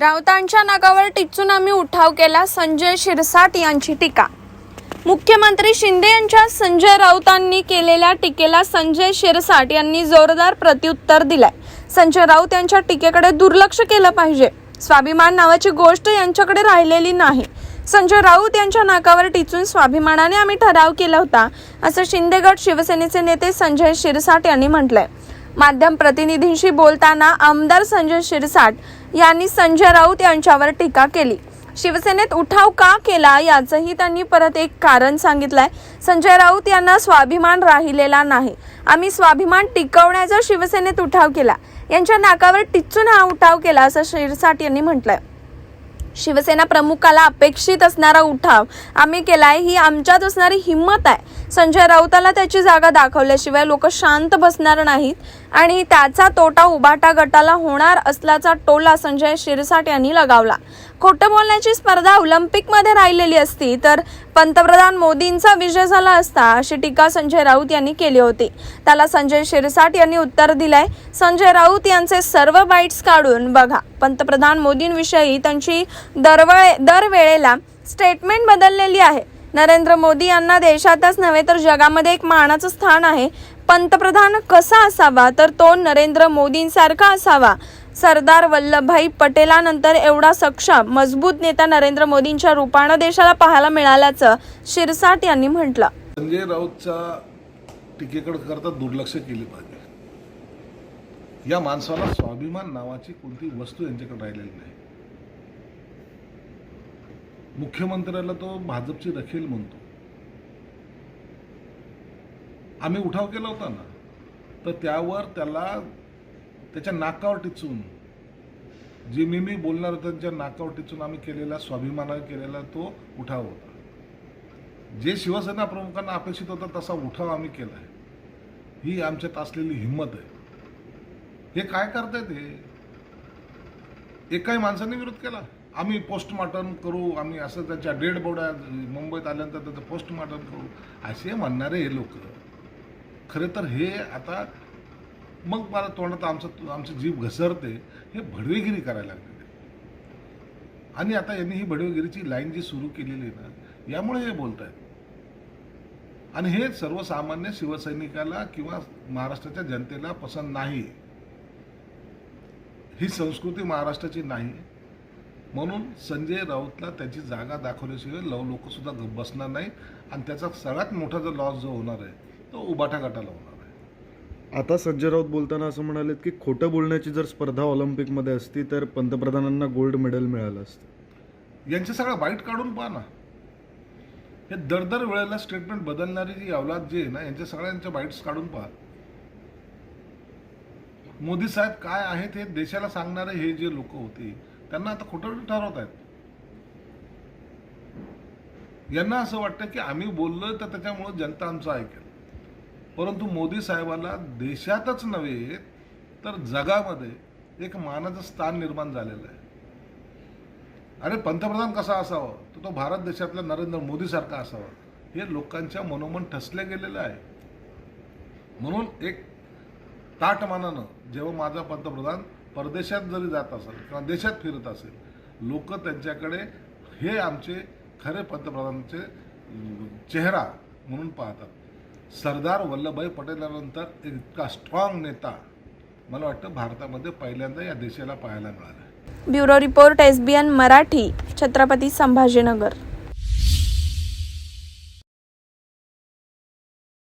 राऊतांच्या नाकावर टिचून आम्ही उठाव केला संजय शिरसाट यांची टीका. मुख्यमंत्री शिंदे यांच्या संजय राऊतांनी केलेल्या टीकेला संजय शिरसाट यांनी जोरदार प्रत्युत्तर दिलंय. संजय राऊत यांच्या टीकेकडे दुर्लक्ष केलं पाहिजे. स्वाभिमान नावाची गोष्ट यांच्याकडे राहिलेली नाही. संजय राऊत यांच्या नाकावर टिचून स्वाभिमानाने आम्ही ठराव केला होता असं शिंदेगड शिवसेनेचे नेते संजय शिरसाट यांनी म्हटलंय. माध्यम प्रतिनिधींशी बोलताना आमदार संजय शिरसाट यांनी संजय राऊत यांच्यावर टीका केली. शिवसेनेत उठाव का केला याचंही त्यांनी परत एक कारण सांगितलंय. संजय राऊत यांना स्वाभिमान राहिलेला नाही. आम्ही स्वाभिमान टिकवण्याचा शिवसेनेत उठाव केला. यांच्या नाकावर टिचून हा उठाव केला असं शिरसाट यांनी म्हटलंय. शिवसेना प्रमुखाला अपेक्षित असणारा उठाव आम्ही केलाय ही आमच्यात असणारी हिंमत आहे. संजय राऊताला त्याची जागा दाखवल्याशिवाय लोक शांत बसणार नाहीत. आणि त्याचा तोटा उभाटा गटाला होणार असल्याचा टोला संजय शिरसाट यांनी लगावला. खोटं बोलण्याची स्पर्धा ऑलिम्पिकमध्ये राहिलेली असती तर पंतप्रधान मोदींचा विजय झाला असता अशी टीका संजय राऊत यांनी केली होती. त्याला संजय शिरसाट यांनी उत्तर दिलंय. संजय राऊत यांचे सर्व बाईट्स काढून बघा. पंतप्रधान मोदींविषयी त्यांची दरवळे दरवेळेला स्टेटमेंट बदललेली आहे. नरेंद्र मोदी यांना देशातच नव्हे तर जगामध्ये एक मानाचं स्थान आहे. पंतप्रधान कसा असावा? तर तो नरेंद्र मोदींसारखा असावा. सरदार वल्लभभाई पटेलानंतर एवढा सक्षम मजबूत नेता नरेंद्र मोदींच्या रूपानं देशाला पाहायला मिळाल्याचं शिरसाट यांनी म्हटलं. संजय राऊतच्या टीकेकडे करता दुर्लक्ष केले पाहिजे. या माणसाला स्वाभिमान नावाची कोणती वस्तू यांच्याकडे राहिलेली नाही. मुख्यमंत्र्याला तो भाजपची रखेल म्हणतो. आम्ही उठाव केला होता ना तर त्यावर त्याला त्याच्या नाकावर टिचून जे मी मी बोलणार होतो त्यांच्या नाकावर टिचून आम्ही केलेला स्वाभिमानाने केलेला तो उठाव होता. जे शिवसेना प्रमुखांना अपेक्षित होता तसा उठाव आम्ही केला आहे ही आमच्यात असलेली हिंमत आहे. हे काय करतायत हे? एकाही माणसाने विरोध केला? आम्ही पोस्टमार्टम करू आम्ही असं त्याच्या डेड बोड्या मुंबईत आल्यानंतर त्याचं पोस्टमार्टम करू असे म्हणणारे हे लोक. खरे तर हे आता मग मला तोंडात आमचं आमची जीभ घसरते हे भडवेगिरी करायला लागले आणि आता यांनी ही भडवेगिरीची लाईन जी सुरू केलेली आहे ना यामुळे हे बोलत आहेत आणि हे सर्वसामान्य शिवसैनिकाला किंवा महाराष्ट्राच्या जनतेला पसंत नाही. ही संस्कृती महाराष्ट्राची नाही. म्हणून संजय राऊतला त्याची जागा दाखवल्याशिवाय लव लोक सुद्धा गप्प बसणार नाही आणि त्याचा सगळ्यात मोठा जो लॉस जो होणार आहे तो उबाटा गटाला होणार आहे. आता संजय राऊत बोलताना असं म्हणालेत की खोटं बोलण्याची जर स्पर्धा ऑलिम्पिकमध्ये असती तर पंतप्रधानांना गोल्ड मेडल मिळालं असतं. यांचे सगळं बाईट काढून पहा ना. हे दर दर वेळेला स्टेटमेंट बदलणारी जी अवलाद जी आहे ना यांच्या सगळ्यांच्या बाईट्स काढून पहा. मोदी साहेब काय आहेत हे देशाला सांगणारे हे जे लोक होते त्यांना आता खोटं ठरवत आहेत. यांना असं वाटतं की आम्ही बोललो तर त्याच्यामुळं जनता आमचं ऐकेल. परंतु मोदी साहेबाला देशातच नव्हे तर जगामध्ये एक मानाचं स्थान निर्माण झालेलं आहे. अरे पंतप्रधान कसा असावा? तर तो भारत देशातला नरेंद्र मोदीसारखा असावा. हे लोकांच्या मनोमन ठसले गेलेलं आहे. म्हणून एक ताटमानानं जेव्हा माझा पंतप्रधान परदेशात जरी जात असेल किंवा देशात फिरत असेल लोक त्यांच्याकडे हे आमचे खरे पंतप्रधानांचे चेहरा म्हणून पाहतात. सरदार वल्लभभाई पटेलानंतर इतका स्ट्रॉंग नेता मला वाटतं भारतामध्ये पहिल्यांदा या देशाला पाहायला मिळाला. Bureau report SBN Marathi Chhatrapati Sambhajinagar.